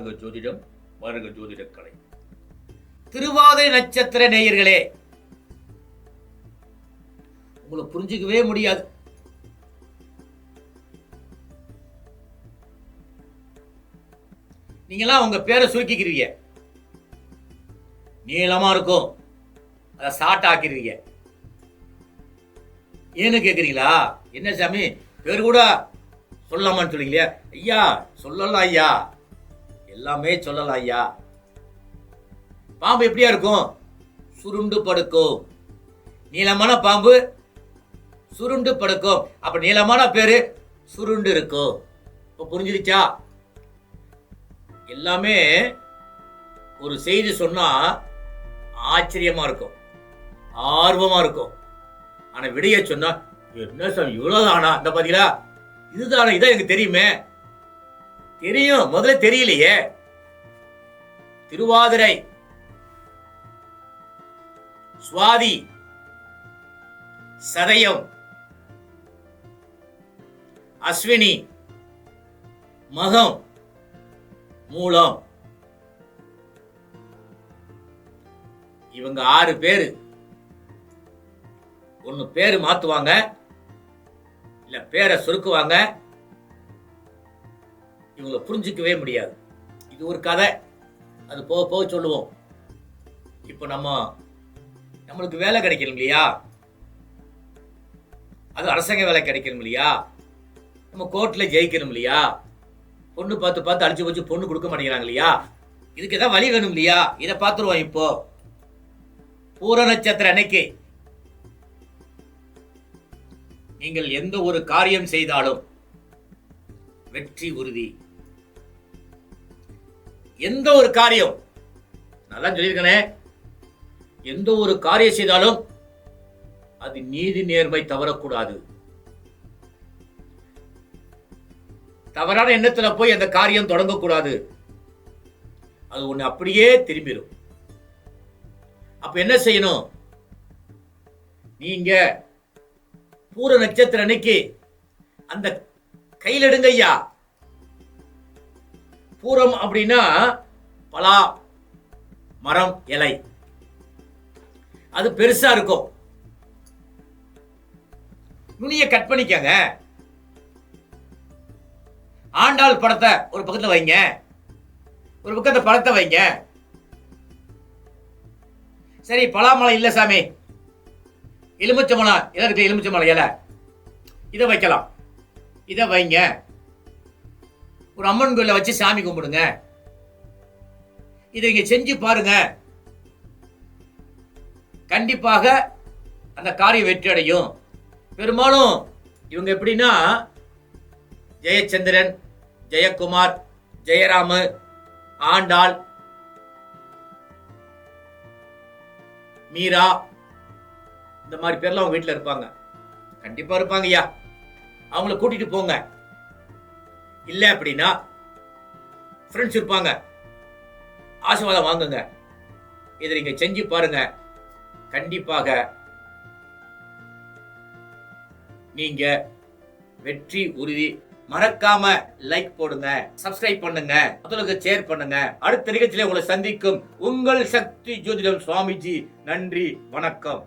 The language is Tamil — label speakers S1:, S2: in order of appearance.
S1: ஜோதிடம் வருக ஜோதிடக்கலை. திருவாதிரை நட்சத்திர நேயர்களே உங்களை புரிஞ்சுக்கவே முடியாது. நீங்களாம் உங்க பேரை சுருக்கிக்கிறீங்க நீளமா இருக்கும். அதை சாட் ஆக்கிடுவீங்க ஏன்னு கேக்குறீங்களா? என்ன சாமி? பேர் கூட சொல்லலாமான்னு சொல்றீங்களே ஐயா சொல்லலாம் ஐயா. எல்லாமே சொல்லலாம் ஐயா. பாம்பு எப்படியா இருக்கும்? சுருண்டு படுக்கும். நீளமான பாம்பு சுருண்டு படுக்கும். அப்ப நீளமான பேரு சுருண்டு இருக்கும். இப்ப புரிஞ்சிருச்சா எல்லாமே ஒரு செய்தி சொன்னா ஆச்சரியமா இருக்கும். ஆர்வமா இருக்கும். ஆனா விடைய சொன்னா என்ன சார் இவ்வளவுதானா? இந்த பாத்தீங்களா? இதுதானா இதான் எனக்கு தெரியுமே. தெரியும். முதல்ல தெரியலையே. திருவாதிரை. சுவாதி. சதயம். அஸ்வினி. மகம். மூலம். இவங்க ஆறு பேரு. ஒன்னு பேரு மாத்துவாங்க. இல்ல பேரை சுருக்குவாங்க. இவங்களை புரிஞ்சிக்கவே முடியாது. இது ஒரு கதை. அது போக போக சொல்லுவோம். இப்போ நம்ம நம்மளுக்கு வேலை கிடைக்கணும் இல்லையா? அது அரசாங்க வேலை கிடைக்கணும் இல்லையா? நம்ம கோர்ட்டில் ஜெயிக்கணும் இல்லையா? பொண்ணு பார்த்து பார்த்து அடிச்சு வச்சு பொண்ணு கொடுக்க மாட்டேங்கிறாங்க இல்லையா? இதுக்கு ஏதாவது வழி வேணும் இல்லையா? இதை பார்த்துருவோம் இப்போ. பூர நட்சத்திர அன்னைக்கு. நீங்கள் எந்த ஒரு காரியம் செய்தாலும் வெற்றி உறுதி. எந்த ஒரு காரியம் நல்லா சொல்லியிருக்கனே எந்த ஒரு காரியம் செய்தாலும் அது நீதி நேர்மை தவறக்கூடாது. தவறான எண்ணத்துல போய் அந்த காரியம் தொடங்கக்கூடாது. அது ஒண்ணு அப்படியே திரும்பிடும் அப்ப என்ன செய்யணும்? நீங்க பூர நட்சத்திர அன்னைக்கு அந்த கையில் எடுங்க ஐயா. பூரம் அப்படின்னா பலா மரம் இலை. அது பெருசா இருக்கும். நுனிய கட் பண்ணிக்கங்க. ஆண்டாள் படத்தை ஒரு பக்கத்தில் வைங்க. ஒரு பக்கத்தை படத்தை வைங்க. சரி பலாமலை இல்லை சாமி. எலுமிச்சம்பழம் இலை இருக்கு எலுமிச்சமலை இலை. இதை வைக்கலாம். இதை வைங்க. ஒரு அம்மன் கோயில வச்சு சாமி கும்பிடுங்க. இதை நீங்கள் செஞ்சு பாருங்க. கண்டிப்பாக அந்த காரியம் வெற்றி அடையும். பெரும்பாலும் இவங்க எப்படின்னா ஜெயச்சந்திரன் ஜெயக்குமார் ஜெயராமு ஆண்டாள் மீரா இந்த மாதிரி பேர்லாம் அவங்க வீட்டில் இருப்பாங்க. கண்டிப்பா இருப்பாங்க ஐயா அவங்கள கூட்டிட்டு போங்க. இல்லை அப்படின்னா ஃப்ரெண்ட்ஸ் இருப்பாங்க. ஆசீர்வாதம் வாங்குங்க. இதை நீங்கள் செஞ்சு பாருங்க. கண்டிப்பாக நீங்க வெற்றி உறுதி மறக்காம லைக் போடுங்க சப்ஸ்கிரைப் பண்ணுங்க மற்றவங்களுக்கு ஷேர் பண்ணுங்க. அடுத்த நிகழ்ச்சியில உங்களை சந்திக்கும் உங்கள் சக்தி ஜோதிடம் சுவாமிஜி. நன்றி வணக்கம்.